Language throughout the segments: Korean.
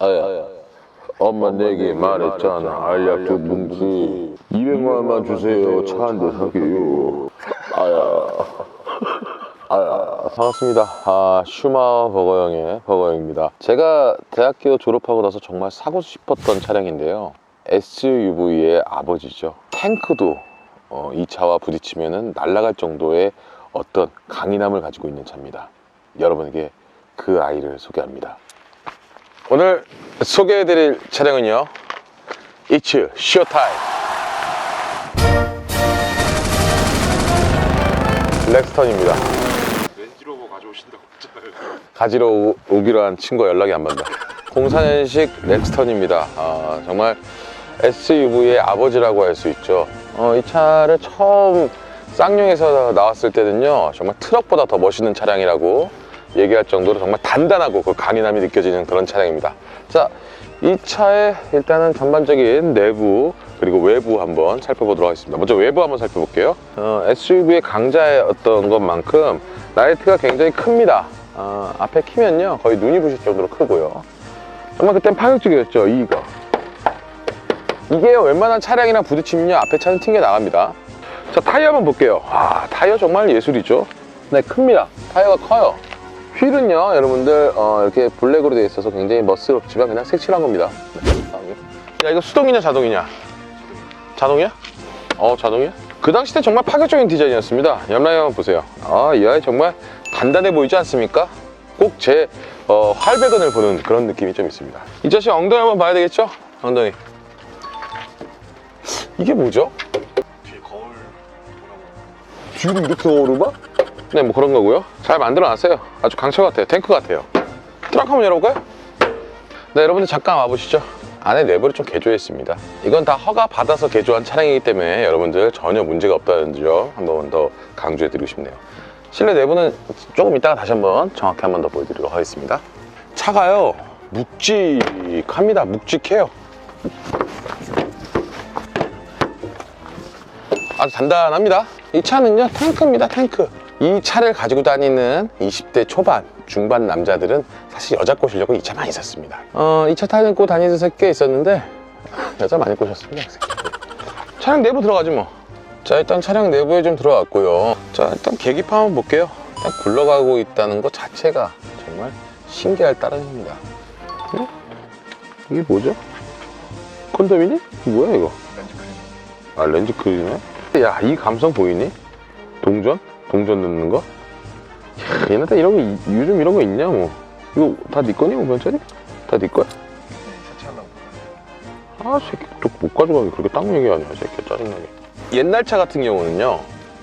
아야, 아야. 엄마 내게 말했잖아. 알약 두 뭉치. 200만 원만 주세요. 차 한 대 사게요. 아야. 아야. 반갑습니다. 아, 슈마 버거형의 버거형입니다. 제가 대학교 졸업하고 나서 정말 사고 싶었던 차량인데요. SUV의 아버지죠. 탱크도 어, 이 차와 부딪히면 날아갈 정도의 어떤 강인함을 가지고 있는 차입니다. 여러분에게 그 아이를 소개합니다. 오늘 소개해드릴 차량은요. 이츠 쇼타임 렉스턴입니다. 렌지로버 가져오신다고 했잖아요. 가지러 오- 오기로 한 친구가 연락이 안 받는다. 04년식 렉스턴입니다. 아, 정말 SUV의 아버지라고 할 수 있죠. 어, 이 차를 처음 쌍용에서 나왔을 때는요, 정말 트럭보다 더 멋있는 차량이라고 얘기할 정도로 정말 단단하고 그 강인함이 느껴지는 그런 차량입니다. 자, 이 차의 일단은 전반적인 내부 그리고 외부 한번 살펴보도록 하겠습니다. 먼저 외부 한번 살펴볼게요. 어, SUV의 강자였던 것만큼 라이트가 굉장히 큽니다. 어, 앞에 키면요 거의 눈이 부실 정도로 크고요. 정말 그땐 파격적이었죠 이거. 이게 웬만한 차량이랑 부딪히면요 앞에 차는 튕겨 나갑니다. 자 타이어 한번 볼게요. 아 타이어 정말 예술이죠. 네 큽니다. 타이어가 커요. 휠은요 여러분들 어, 이렇게 블랙으로 되어 있어서 굉장히 멋스럽지만 그냥 색칠한 겁니다. 야 이거 수동이냐 자동이냐? 자동이야? 어 자동이야? 그 당시 때 정말 파격적인 디자인이었습니다. 옆라인 한번 보세요. 아이 아이 정말 단단해 보이지 않습니까? 꼭제 어, 활배근을 보는 그런 느낌이 좀 있습니다. 이 자식 엉덩이 한번 봐야 되겠죠? 엉덩이. 이게 뭐죠? 뒤에 거울. 뒤로 이렇게 오르마? 네, 뭐 그런 거고요. 잘 만들어놨어요. 아주 강철 같아요. 탱크 같아요. 트렁크 한번 열어볼까요? 네, 여러분들 잠깐 와보시죠. 안에 내부를 좀 개조했습니다. 이건 다 허가 받아서 개조한 차량이기 때문에 여러분들 전혀 문제가 없다는 점 한 번 더 강조해드리고 싶네요. 실내 내부는 조금 이따가 다시 한번 정확히 한 번 더 보여드리도록 하겠습니다. 차가요, 묵직합니다. 묵직해요. 아주 단단합니다. 이 차는요, 탱크입니다, 탱크. 이 차를 가지고 다니는 20대 초반, 중반 남자들은 사실 여자 꼬시려고 이 차 많이 샀습니다. 어, 이 차 타고 다니는 새끼 꽤 있었는데, 여자 많이 꼬셨습니다. 차량 내부 들어가지 뭐. 자, 일단 차량 내부에 좀 들어갔고요. 자, 일단 계기판 한번 볼게요. 일단 굴러가고 있다는 것 자체가 정말 신기할 따름입니다. 어? 이게 뭐죠? 콘돔이니? 뭐야, 이거? 렌즈 크림. 아 렌즈 크리네? 야이 감성 보이니? 동전? 동전 넣는 거? 야, 얘네들 이런 거 이- 요즘 이런 거 있냐 뭐 이거 다 네 거니 오변짜리? 다 네 거야? 아 새끼 또 못 가져가게 그렇게 딱 얘기하냐 새끼 짜증나게 옛날 차 같은 경우는요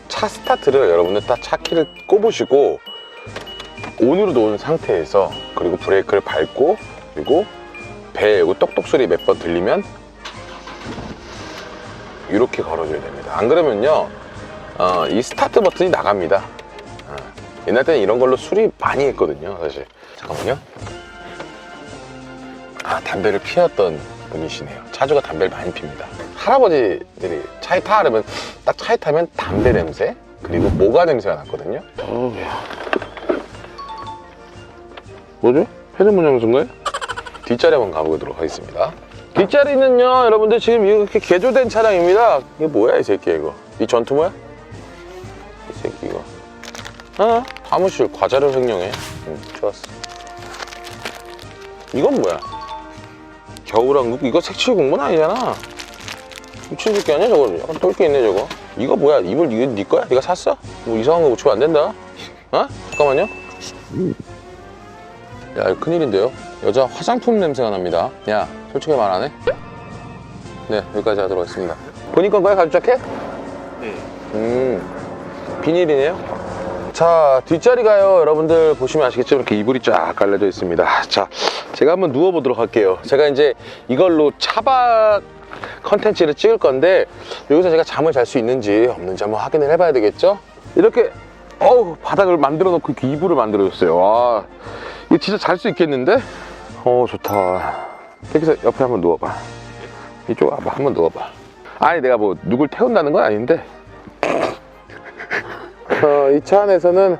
차 스타트를 여러분들 딱차 키를 꼽으시고 온으로 놓은 상태에서 그리고 브레이크를 밟고 그리고 배 요거 똑똑 소리 몇 번 들리면 이렇게 걸어줘야 됩니다 안 그러면요 어, 이 스타트 버튼이 나갑니다. 어, 옛날 때는 이런 걸로 수리 많이 했거든요 사실. 잠깐만요. 아 담배를 피웠던 분이시네요. 차주가 담배를 많이 핍니다. 할아버지들이 차에 타 그러면 딱 차에 타면 담배 냄새 그리고 모가 냄새가 났거든요. 뭐죠? 회전문 장소인가요? 뒷자리 한번 가보도록 하겠습니다. 뒷자리는요 여러분들 지금 이렇게 개조된 차량입니다. 이게 뭐야 이 새끼 이거? 이 전투 모야? 어? 사무실 과자를 횡령해 응, 좋았어 이건 뭐야? 겨울왕국 이거 색칠 공문 아니잖아 미친 새끼 아니야 저거 약간 똘끼 있네 저거 이거 뭐야 이불 이거 네 거야? 네가 샀어? 뭐 이상한 거 붙이면 안 된다 어? 잠깐만요 야 큰일인데요 여자 화장품 냄새가 납니다 야 솔직히 말 안 해? 네 여기까지 하도록 하겠습니다 본인 건가요 가죽 자켓? 네. 음 비닐이네요 자 뒷자리가요 여러분들 보시면 아시겠지만 이렇게 이불이 쫙 깔려져 있습니다. 자 제가 한번 누워 보도록 할게요. 제가 이제 이걸로 차박 컨텐츠를 찍을 건데 여기서 제가 잠을 잘 수 있는지 없는지 한번 확인을 해봐야 되겠죠? 이렇게 어우 바닥을 만들어 놓고 이렇게 이불을 만들어 줬어요. 와 이거 진짜 잘 수 있겠는데? 어 좋다. 여기서 옆에 한번 누워봐. 이쪽 와봐. 한번 누워봐. 아니 내가 뭐 누굴 태운다는 건 아닌데. 어, 이 차 안에서는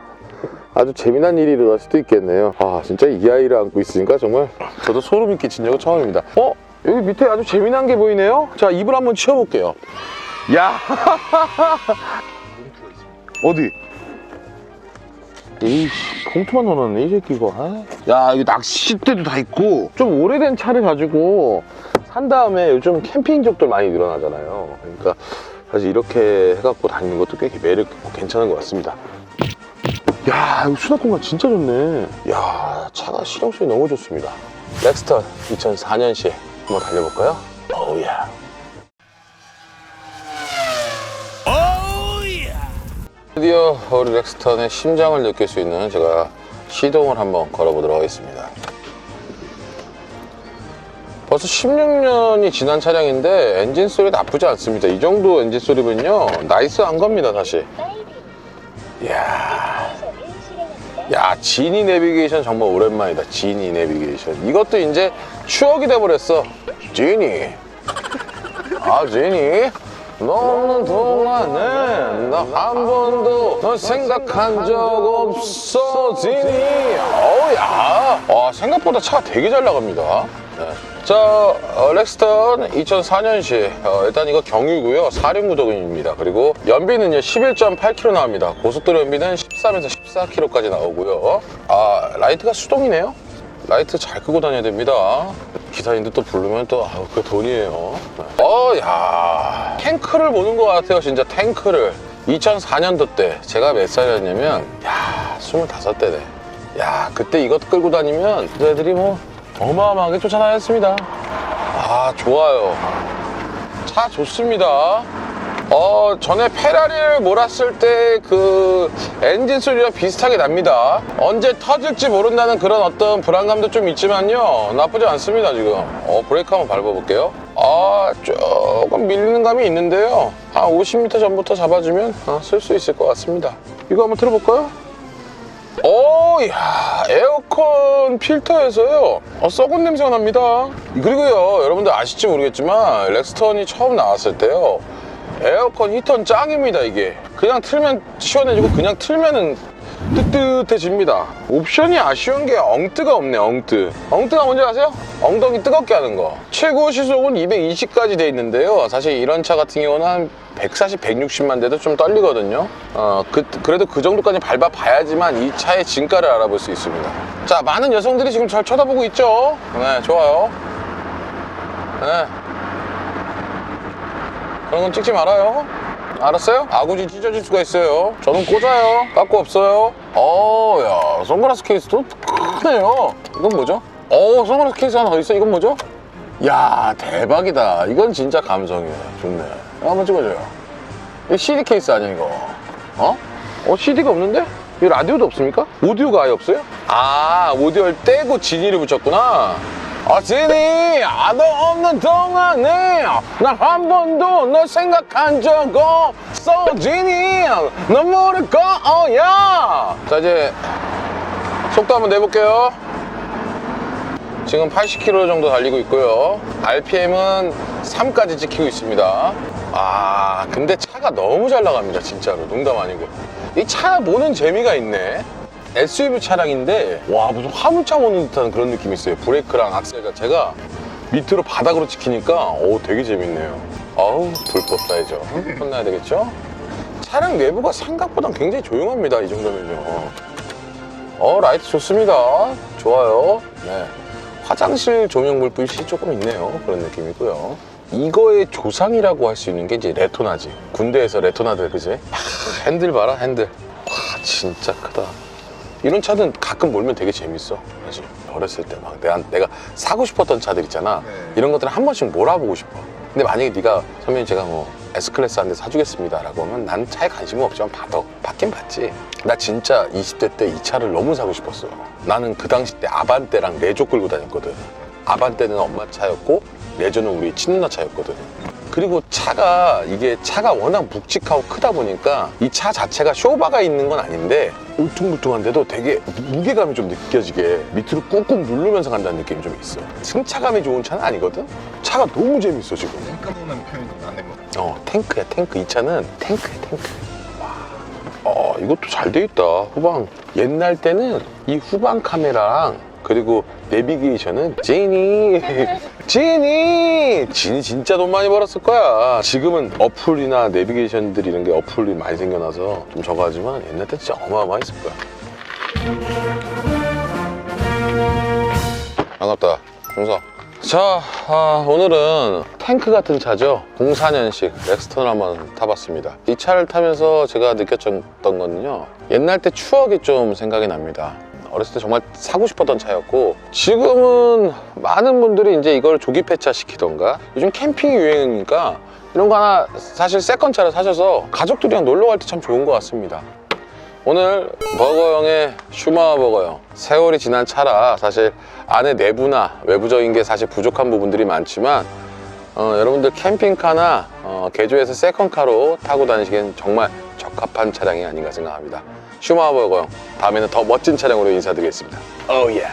아주 재미난 일이 일어날 수도 있겠네요. 아, 진짜 이 아이를 안고 있으니까 정말 저도 소름이 끼친 적은 처음입니다. 어? 여기 밑에 아주 재미난 게 보이네요? 자, 입을 한번 치워볼게요. 야! 어디? 에이씨, 봉투만 넣어놨네, 이 새끼 이거. 아. 야, 이거 낚싯대도 다 있고, 좀 오래된 차를 가지고 산 다음에 요즘 캠핑족들 많이 늘어나잖아요. 그러니까 사실 이렇게 해갖고 다니는 것도 꽤 매력 있고 괜찮은 것 같습니다. 야, 이거 수납 공간 진짜 좋네. 야, 차가 실용성이 너무 좋습니다. 렉스턴 2004년식 한번 달려볼까요? 어우야. 드디어 우리 렉스턴의 심장을 느낄 수 있는 제가 시동을 한번 걸어보도록 하겠습니다. 벌써 16년이 지난 차량인데 엔진 소리 나쁘지 않습니다. 이 정도 엔진 소리면요 나이스한 겁니다 사실. 이야, 야 지니 내비게이션 정말 오랜만이다. 지니 내비게이션. 이것도 이제 추억이 돼버렸어. 지니. 아 지니. 너 없는 동안에 나한 번도 널 생각한 적 없어 지니 어우야 아, 생각보다 차가 되게 잘 나갑니다 네. 자 어, 렉스턴 2004년식 어, 일단 이거 경유고요 4륜 구동입니다 그리고 연비는요 11.8km 나옵니다 고속도로 연비는 13에서 14km까지 나오고요 아 라이트가 수동이네요 라이트 잘 끄고 다녀야 됩니다. 기사님들 또 부르면 또, 아우, 그 돈이에요. 어, 야 탱크를 보는 것 같아요, 진짜 탱크를. 2004년도 때 제가 몇 살이었냐면, 야 25대네. 야, 그때 이것 끌고 다니면 그 애들이 뭐 어마어마하게 쫓아다녔습니다. 아, 좋아요. 차 좋습니다. 어, 전에 페라리를 몰았을 때 그 엔진 소리와 비슷하게 납니다. 언제 터질지 모른다는 그런 어떤 불안감도 좀 있지만요. 나쁘지 않습니다, 지금. 어, 브레이크 한번 밟아볼게요. 아, 조금 밀리는 감이 있는데요. 한 50m 전부터 잡아주면 어, 쓸수 있을 것 같습니다. 이거 한번 들어볼까요? 오, 야, 에어컨 필터에서요, 어, 썩은 냄새가 납니다. 그리고요, 여러분들 아실지 모르겠지만, 렉스턴이 처음 나왔을 때요, 에어컨 히터는 짱입니다, 이게. 그냥 틀면 시원해지고, 그냥 틀면은 뜨뜻해집니다. 옵션이 아쉬운 게 엉뜨가 없네, 엉뜨. 엉뜨가 뭔지 아세요? 엉덩이 뜨겁게 하는 거. 최고 시속은 220까지 돼 있는데요. 사실 이런 차 같은 경우는 한 140, 160만 대도 좀 떨리거든요. 어, 그, 그래도 그 정도까지 밟아봐야지만 이 차의 진가를 알아볼 수 있습니다. 자, 많은 여성들이 지금 잘 쳐다보고 있죠? 네, 좋아요. 네. 그런 건 찍지 말아요. 알았어요? 아구지 찢어질 수가 있어요. 저는 꽂아요. 깎고 없어요. 어, 야, 선글라스 케이스도 크네요. 이건 뭐죠? 어, 선글라스 케이스 하나 더 있어. 이건 뭐죠? 야, 대박이다. 이건 진짜 감성이에요. 좋네. 한번 찍어줘요. 이거 CD 케이스 아니야, 이거? 어? 어, CD가 없는데? 이 라디오도 없습니까? 오디오가 아예 없어요? 아, 오디오를 떼고 지니를 붙였구나. 아, 지니, 아도 없는 동안에 난한 번도 널 생각한 적 없어, 지니. 너 모를 거야. 자, 이제 속도 한번 내볼게요. 지금 80km 정도 달리고 있고요. RPM은 3까지 찍히고 있습니다. 아, 근데 차가 너무 잘 나갑니다, 진짜로. 농담 아니고. 이 차 보는 재미가 있네. SUV 차량인데, 와, 무슨 화물차 보는 듯한 그런 느낌이 있어요. 브레이크랑 악셀 자체가 밑으로 바닥으로 찍히니까, 오, 되게 재밌네요. 아우, 불법 사이죠. 혼나야 되겠죠? 차량 내부가 생각보다 굉장히 조용합니다, 이 정도면요. 어, 라이트 좋습니다. 좋아요. 네. 화장실 조명 불빛이 조금 있네요. 그런 느낌이고요. 이거의 조상이라고 할 수 있는 게 이제 레토나지. 군대에서 레토나들, 그지? 하, 핸들 봐라, 핸들. 와, 진짜 크다. 이런 차는 가끔 몰면 되게 재밌어. 사실. 어렸을 때 막 내가, 내가 사고 싶었던 차들 있잖아. 네. 이런 것들은 한 번씩 몰아보고 싶어. 근데 만약에 네가 선배님 제가 뭐 S클래스 한 대 사주겠습니다 라고 하면 난 차에 관심은 없지만 받아. 받긴 받지. 나 진짜 20대 때 이 차를 너무 사고 싶었어. 나는 그 당시 때 아반떼랑 레조 끌고 다녔거든. 아반떼는 엄마 차였고 레조는 우리 친누나 차였거든. 그리고 차가 이게 차가 워낙 묵직하고 크다 보니까 이 차 자체가 쇼바가 있는 건 아닌데 울퉁불퉁한데도 되게 무게감이 좀 느껴지게 밑으로 꾹꾹 누르면서 간다는 느낌이 좀 있어. 승차감이 좋은 차는 아니거든. 차가 너무 재밌어 지금. 탱크 보는 표현이 안 됩니다. 어 탱크야 탱크 이 차는 탱크야 탱크 와. 어와 이것도 잘 돼 있다 후방 옛날 때는 이 후방 카메라랑 그리고 내비게이션은 지니 지니 진이 진짜 돈 많이 벌었을 거야. 지금은 어플이나 내비게이션들 이런 게 어플이 많이 생겨나서 좀 저거하지만 옛날 때 진짜 어마어마했을 거야. 반갑다. 용서 자 아, 오늘은 탱크 같은 차죠? 04년식 렉스턴을 한번 타봤습니다. 이 차를 타면서 제가 느꼈던 거는요 옛날 때 추억이 좀 생각이 납니다 어렸을 때 정말 사고 싶었던 차였고 지금은 많은 분들이 이제 이걸 조기 폐차 시키던가 요즘 캠핑이 유행이니까 이런 거 하나 사실 세컨차를 사셔서 가족들이랑 놀러 갈 때 참 좋은 것 같습니다. 오늘 버거형의 슈마와 버거형. 세월이 지난 차라 사실 안에 내부나 외부적인 게 사실 부족한 부분들이 많지만 어, 여러분들 캠핑카나 어, 개조해서 세컨카로 타고 다니시기엔 정말 적합한 차량이 아닌가 생각합니다 슈마와 버거 형 다음에는 더 멋진 차량으로 인사드리겠습니다. 오예